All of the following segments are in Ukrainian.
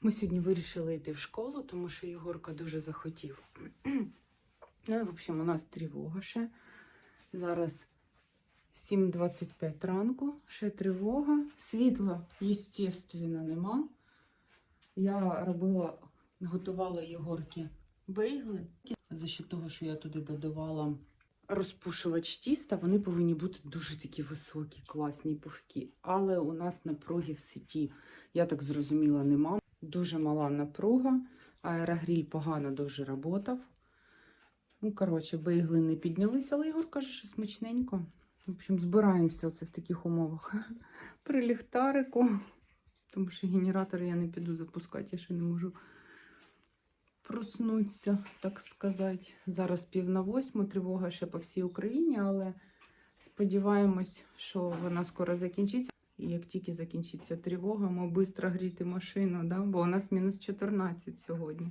Ми сьогодні вирішили йти в школу, тому що Єгорка дуже захотів. Ну, і, в общем, у нас тривога ще. Зараз 7.25 ранку, ще тривога. Світла, звісно, нема. Я робила, готувала Єгорки бейгли. За що того, що я туди додавала розпушувач тіста, вони повинні бути дуже такі високі, класні, пухкі. Але у нас напруги в сеті, я так зрозуміла, нема. Дуже мала напруга. Аерогріль погано дуже работав. Ну, коротше, бейгли не піднялися, але Ігор каже, що смачненько. В общем, збираємося оце в таких умовах. При ліхтарику. Тому що генератор я не піду запускати, я ще не можу проснутися, так сказати. Зараз пів на восьму, тривога ще по всій Україні, але сподіваємось, що вона скоро закінчиться. І як тільки закінчиться тривога, ми швидко гріти машину, да? бо у нас мінус 14 сьогодні.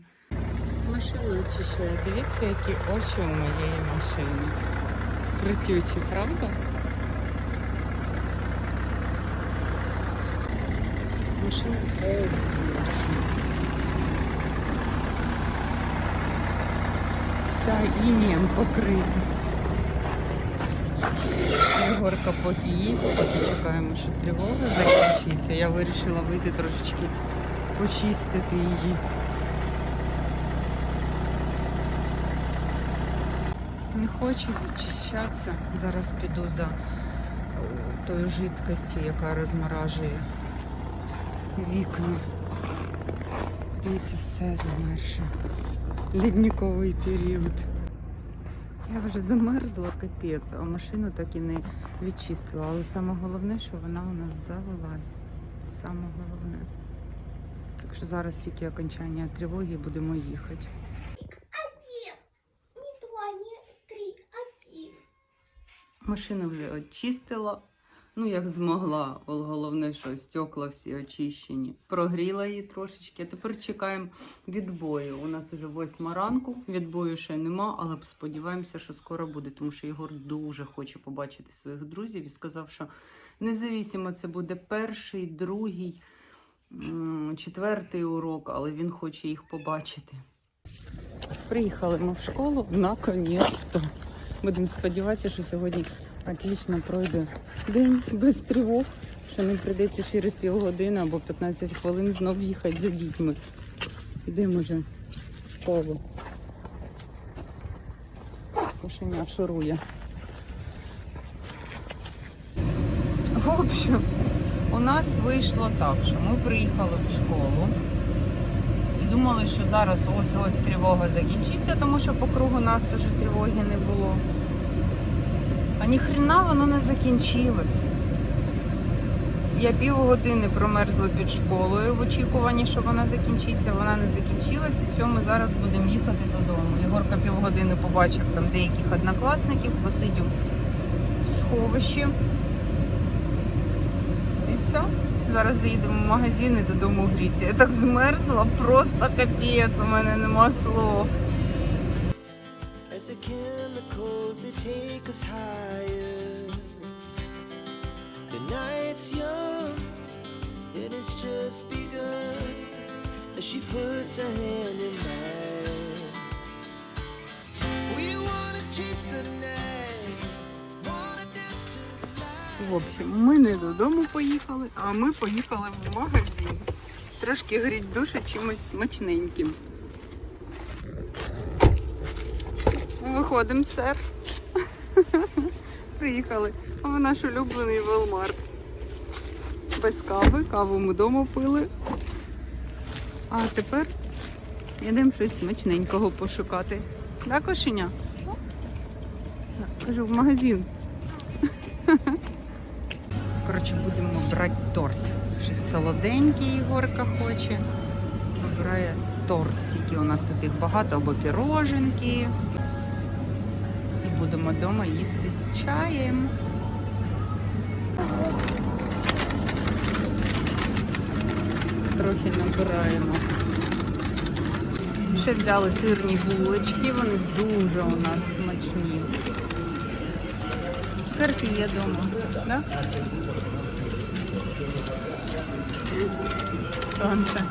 Машину очищаю. Дивіться, які очі у моєї машини. Крутючі, правда? Машина Вся інієм покрита. Єгорка поки їсть, поки чекаємо, що тривога закінчиться. Я вирішила вийти трошечки почистити її. Не хоче відчищатися. Зараз піду за тою жидкостю, яка розморажує вікна. Дивіться, все замерше. Лідниковий період. Я вже замерзла капець, а машину так і не відчистила. Але саме головне, що вона у нас завелась. Саме головне. Так що зараз тільки окончання тривоги будемо їхати. Машину вже очистила. Ну, як змогла. Головне, що стекла всі очищені. Прогріла її трошечки. Тепер чекаємо відбою. У нас вже восьма ранку. Відбою ще нема, але сподіваємося, що скоро буде, тому що Єгор дуже хоче побачити своїх друзів і сказав, що независимо це буде перший, другий, четвертий урок, але він хоче їх побачити. Приїхали ми в школу наконець-то. Будемо сподіватися, що сьогодні отлично пройде день без тривог, що не прийдеться через півгодини або 15 хвилин знов їхати за дітьми. Йдемо вже в школу. Кошеня шурує. В общем, у нас вийшло так, що ми приїхали в школу і думали, що зараз ось ось тривога закінчиться, тому що по кругу нас уже тривоги не було. Ніхрена воно не закінчилось. Я півгодини промерзла під школою в очікуванні, що вона закінчиться. Вона не закінчилась, і все, ми зараз будемо їхати додому. Єгорка півгодини побачив там деяких однокласників, посидів в сховищі. І все. Зараз заїдемо в магазин і додому гріться. Я так змерзла, просто капець, у мене нема слов. Just begun. As she puts her hand in mine, we wanna chase the night, wanna dance to the light. В общем, ми не додому поїхали, а ми поїхали в магазин. Трошки гріть душу чимось смачненьким. Виходимо, сер. Приїхали в наш улюблений Велмарт. Без кави, каву ми вдома пили. А тепер йдемо щось смачненького пошукати. Да, кошеня? Кажу, в магазин. Коротше, будемо брати торт. Щось солоденьке Ігорка хоче. Вибирає торт, тільки у нас тут їх багато, або піроженки. І будемо вдома їсти з чаєм. трохи набираємо. Ще взяли сирні булочки, вони дуже у нас смачні. Карпі є вдома, да? Сонце.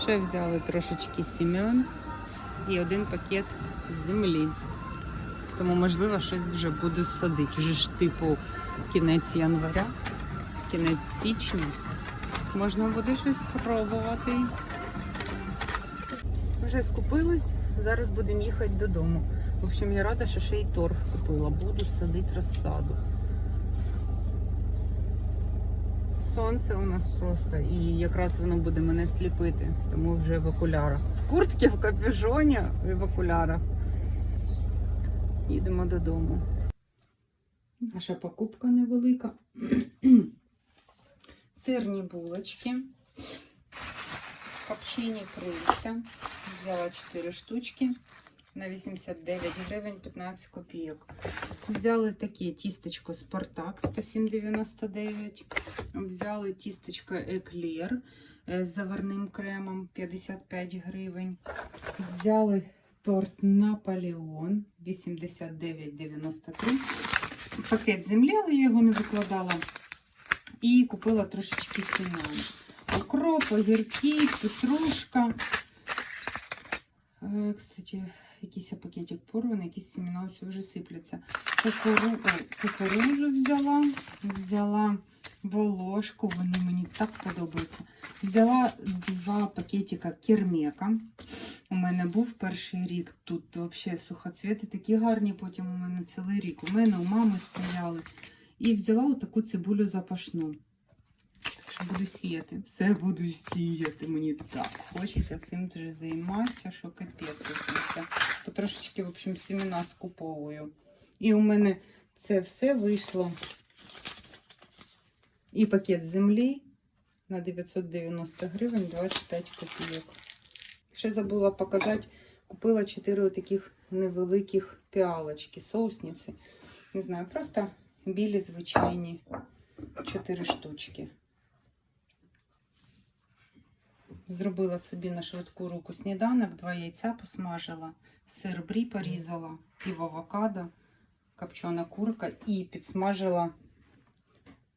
Ще взяли трошечки сім'ян і один пакет землі. Тому, можливо, щось вже буду садити. Вже ж типу кінець января, кінець січня. Можна буде щось спробувати. Вже скупились, зараз будемо їхати додому. В общем, я рада, що ще й торф купила. Буду садити розсаду. Сонце у нас просто, і якраз воно буде мене сліпити, тому вже в окулярах. В куртці, в капюшоні і в окулярах. Їдемо додому. Наша покупка невелика. Сирні булочки, копчені крильця. Взяла 4 штучки на 89 гривень 15 копійок. Взяли таке тістечко Спартак 107,99. Взяли тістечко Еклер з заварним кремом 55 гривень. Взяли торт Наполеон 89,93. Пакет землі, але я його не викладала. І купила трошечки семян. Укроп, огірки, петрушка. Е, Кстати, якийсь пакетик порваний, якісь семена ось вже сипляться. Кукуру... Кукурузу взяла. Взяла волошку, вони мені так подобаються. Взяла два пакетика кермека. У мене був перший рік. Тут взагалі сухоцвіти такі гарні, потім у мене цілий рік. У мене у мами стояли. І взяла отаку цибулю запашну. Так що буду сіяти. Все буду сіяти. Мені так хочеться цим вже займатися, що капець. Потрошечки, в общем, семена скуповую. І у мене це все вийшло. І пакет землі на 990 гривень 25 копійок. Ще забула показати, купила 4 таких невеликих піалочки, соусниці. Не знаю, просто білі звичайні 4 штучки. Зробила собі на швидку руку сніданок, два яйця посмажила, сир брі порізала, пів авокадо, копчена курка і підсмажила,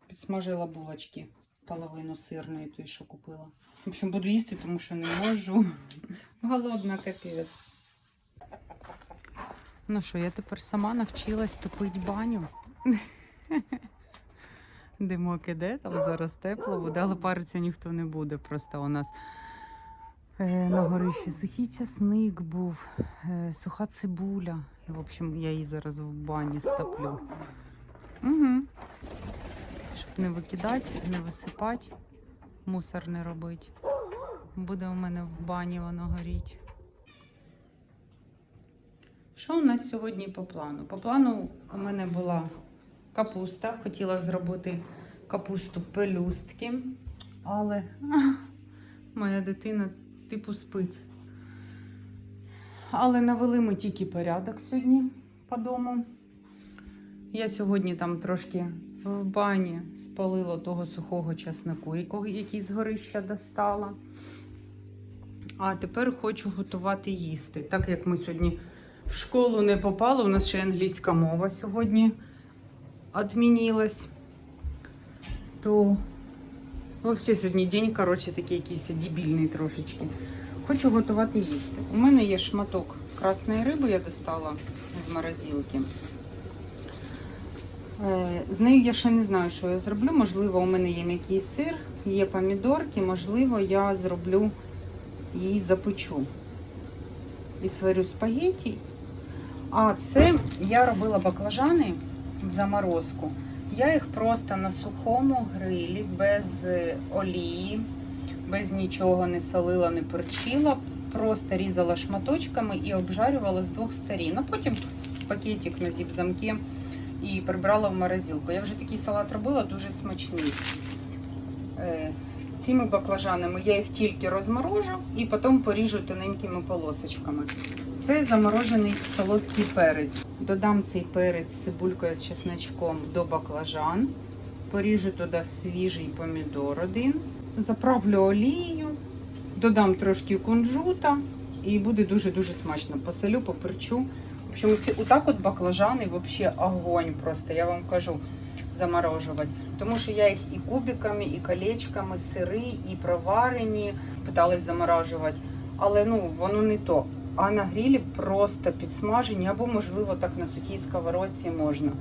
підсмажила булочки, половину сирної, той, що купила. В общем, буду їсти, тому що не можу. Голодна капець. Ну що, я тепер сама навчилась топити баню. Димок іде, там зараз тепло буде, але паритися ніхто не буде. Просто у нас е, на горищі сухий часник був, е, суха цибуля. І, в общем, я її зараз в бані стоплю. Угу. Щоб не викидати, не висипати, мусор не робити. Буде у мене в бані воно горіть. Що у нас сьогодні по плану? По плану у мене була капуста. Хотіла зробити капусту пелюстки, але моя дитина типу спить. Але навели ми тільки порядок сьогодні по дому. Я сьогодні там трошки в бані спалила того сухого часнику, який з горища достала. А тепер хочу готувати їсти. Так як ми сьогодні в школу не попали, у нас ще англійська мова сьогодні відмінилась. То взагалі сьогодні день, коротше, такий якийсь дебільний трошечки. Хочу готувати їсти. У мене є шматок красної риби, я достала з морозилки. Е, З нею я ще не знаю, що я зроблю. Можливо, у мене є м'який сир, є помідорки, можливо, я зроблю її запечу. І сварю спагетті. А це я робила баклажани в заморозку. Я їх просто на сухому грилі, без е, олії, без нічого не солила, не перчила. Просто різала шматочками і обжарювала з двох сторін. А потім пакетик на зіп-замки і прибрала в морозилку. Я вже такий салат робила, дуже смачний. Е, З цими баклажанами я їх тільки розморожу і потім поріжу тоненькими полосочками. Це заморожений солодкий перець. Додам цей перець з цибулькою з чесночком до баклажан. Поріжу туди свіжий помідор один. Заправлю олією, додам трошки кунжута і буде дуже-дуже смачно. Посолю, поперчу. Общем, ці, отак от баклажани взагалі огонь просто, я вам кажу. заморожувати. Тому що я їх і кубиками, і колечками, сири, і проварені питалась заморожувати. Але ну воно не то. А на грілі просто підсмажені, або, можливо, так на сухій сковородці можна.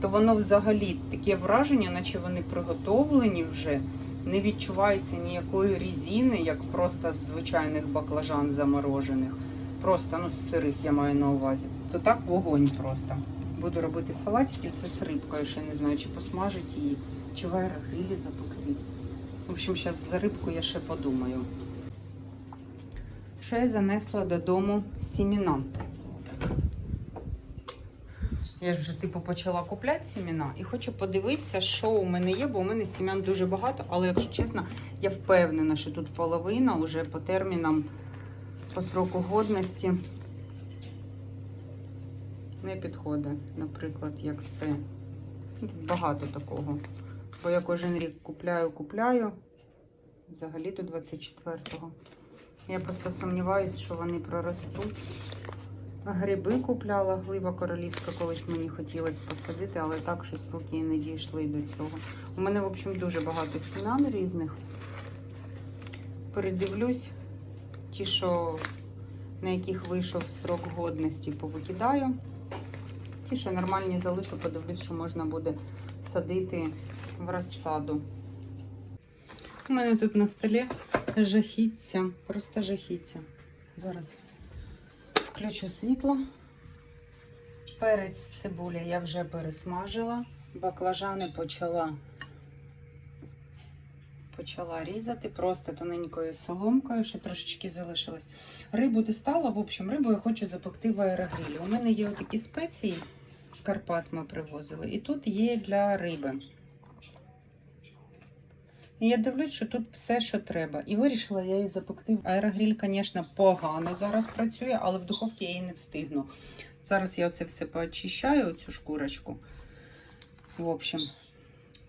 То воно взагалі таке враження, наче вони приготовлені вже, не відчувається ніякої різини, як просто з звичайних баклажан заморожених. Просто ну, з сирих я маю на увазі. То так вогонь просто. Буду робити салатики, це з рибкою, ще не знаю, чи посмажити її, чи в аерогрилі запекти. В общем, зараз за рибку я ще подумаю. Ще я занесла додому сіміна. Я ж вже типу почала купляти сіміна і хочу подивитися, що у мене є, бо у мене сім'ян дуже багато, але якщо чесно, я впевнена, що тут половина вже по термінам, по сроку годності не підходить. Наприклад, як це. Тут багато такого. Бо я кожен рік купляю, купляю. Взагалі до 24-го. Я просто сумніваюся, що вони проростуть. Гриби купляла, глива королівська, колись мені хотілося посадити, але так щось руки не дійшли до цього. У мене, в общем, дуже багато сім'ян різних. Передивлюсь, ті, що на яких вийшов срок годності, повикидаю. Ті, що нормальні залишу, подивлюсь, що можна буде садити в розсаду. У мене тут на столі жахіття, просто жахіття. Зараз включу світло. Перець цибуля я вже пересмажила. Баклажани почала, почала різати просто тоненькою соломкою, ще трошечки залишилось. Рибу дістала, в общем, рибу я хочу запекти в аерогрілі. У мене є такі спеції з Карпат ми привозили, і тут є для риби. І я дивлюсь, що тут все, що треба. І вирішила я її запекти. Аерогріль, звісно, погано зараз працює, але в духовці я її не встигну. Зараз я оце все поочищаю, цю шкурочку. В общем,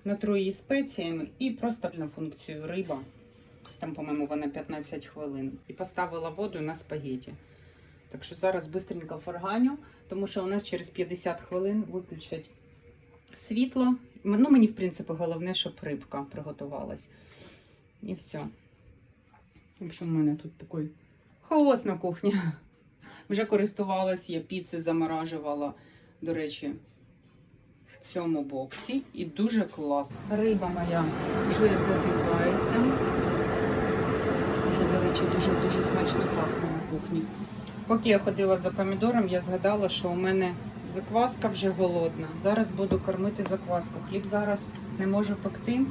натру її спеціями і просто на функцію риба. Там, по-моєму, вона 15 хвилин. І поставила воду на спагеті. Так що зараз швидко фарганю, тому що у нас через 50 хвилин виключать світло. Ну, мені, в принципі, головне, щоб рибка приготувалась. І все. В общем, у мене тут такий хаос на кухні. Вже користувалась, я піци заморажувала, до речі, цьому боксі. І дуже класно. Риба моя вже запікається. Вже, до речі, дуже-дуже смачно пахне на кухні. Поки я ходила за помідором, я згадала, що у мене закваска вже голодна. Зараз буду кормити закваску. Хліб зараз не можу пекти,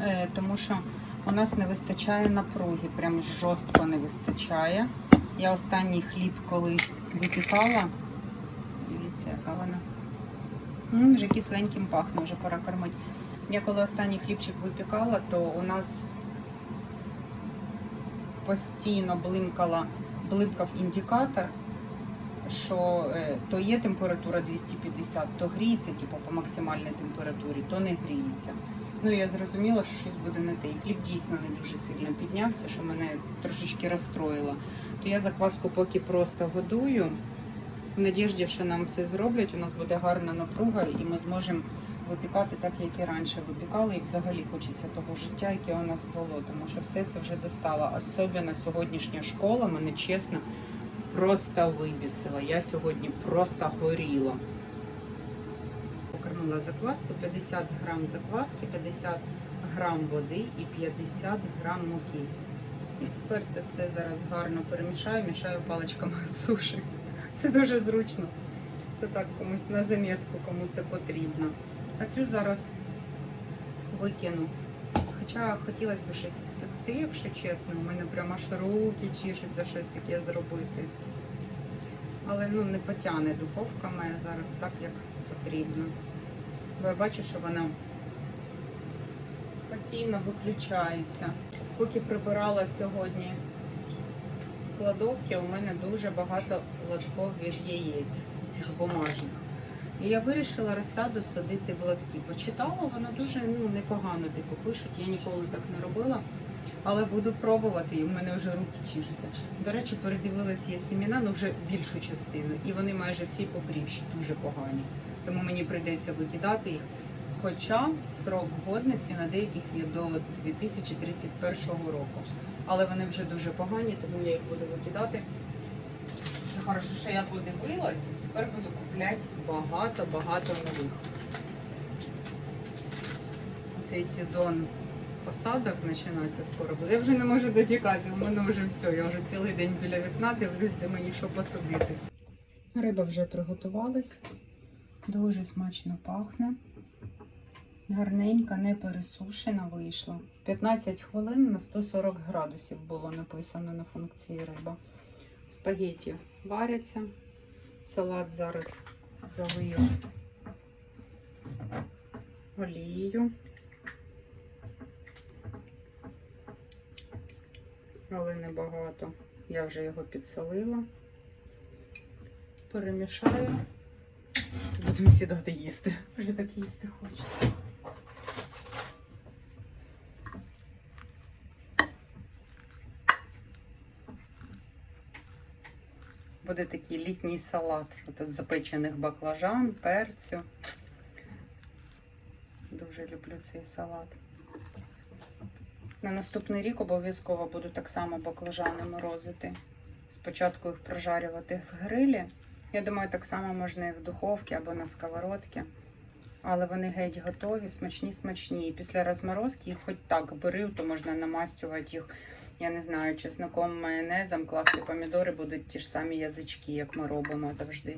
е, тому що у нас не вистачає напруги. Прям жорстко не вистачає. Я останній хліб, коли випікала, дивіться, яка вона. М, вже кисленьким пахне, вже пора кормити. Я коли останній хлібчик випікала, то у нас постійно блимкала, блимкав індикатор, що е, то є температура 250, то гріється, типу, по максимальній температурі, то не гріється. Ну я зрозуміла, що щось буде не те. І хліб дійсно не дуже сильно піднявся, що мене трошечки розстроїло. То я закваску поки просто годую. В надіжді, що нам все зроблять, у нас буде гарна напруга, і ми зможемо випікати так, як і раніше випікали. І взагалі хочеться того життя, яке у нас було. Тому що все це вже достало. Особливо сьогоднішня школа мене чесно просто вибісила. Я сьогодні просто горіла. Покормила закваску 50 грам закваски, 50 грам води і 50 грам муки. І тепер це все зараз гарно перемішаю, мішаю паличками від суші. Це дуже зручно. Це так комусь на замітку, кому це потрібно. А цю зараз викину. Хоча хотілося б щось спекти, якщо чесно. У мене прямо аж руки чішуться щось таке зробити. Але ну, не потягне духовка моя зараз так, як потрібно. Бо я бачу, що вона постійно виключається. Поки прибирала сьогодні кладовки, у мене дуже багато лотків від яєць, цих бумажних. І я вирішила розсаду садити в лотки. Почитала, воно дуже ну, непогано типу, пишуть, я ніколи так не робила. Але буду пробувати, і в мене вже руки чішуться. До речі, передивилась є семіна, ну вже більшу частину. І вони майже всі попрівші, дуже погані. Тому мені прийдеться викидати їх. Хоча срок годності на деяких є до 2031 року. Але вони вже дуже погані, тому я їх буду викидати. Це хорошо, що я подивилась. Тепер буду купляти багато-багато нових. Цей сезон посадок починається скоро буде. Я вже не можу дочекатися, в мене вже все. Я вже цілий день біля вікна дивлюсь, де мені що посадити. Риба вже приготувалась. Дуже смачно пахне. Гарненька, не пересушена вийшла. 15 хвилин на 140 градусів було написано на функції риба. Спагетті варяться. Салат зараз залию олією. Але небагато. Я вже його підсолила. Перемішаю. Будемо сідати їсти. Вже так їсти хочеться. Буде такий літній салат. Ото з запечених баклажан, перцю. Дуже люблю цей салат. На наступний рік обов'язково буду так само баклажани морозити. Спочатку їх прожарювати в грилі. Я думаю, так само можна і в духовці або на сковородці. Але вони геть готові, смачні, смачні. І після розморозки їх хоч так бери, то можна намастювати їх, я не знаю, чесником, майонезом, класти помідори будуть ті ж самі язички, як ми робимо завжди.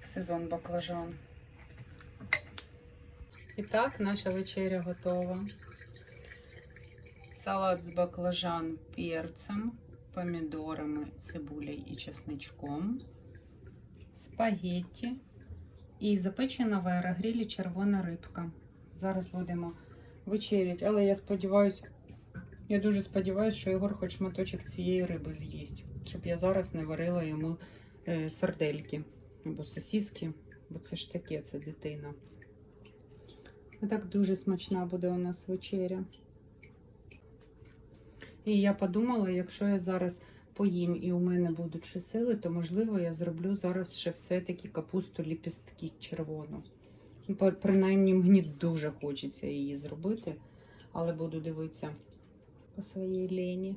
В сезон баклажан. І так, наша вечеря готова. Салат з баклажан перцем, помідорами, цибулею і чесничком, спагетті і запечена в аерогрілі червона рибка. Зараз будемо вечеряти, але я сподіваюся, я дуже сподіваюся, що Ігор хоч шматочок цієї риби з'їсть, щоб я зараз не варила йому е, сардельки або сосиски, бо це ж таке, це дитина. А так дуже смачна буде у нас вечеря. І я подумала, якщо я зараз поїм і у мене будуть ще сили, то можливо я зроблю зараз ще все-таки капусту ліпістки червону. Ну, Принаймні мені дуже хочеться її зробити, але буду дивитися по своей лені.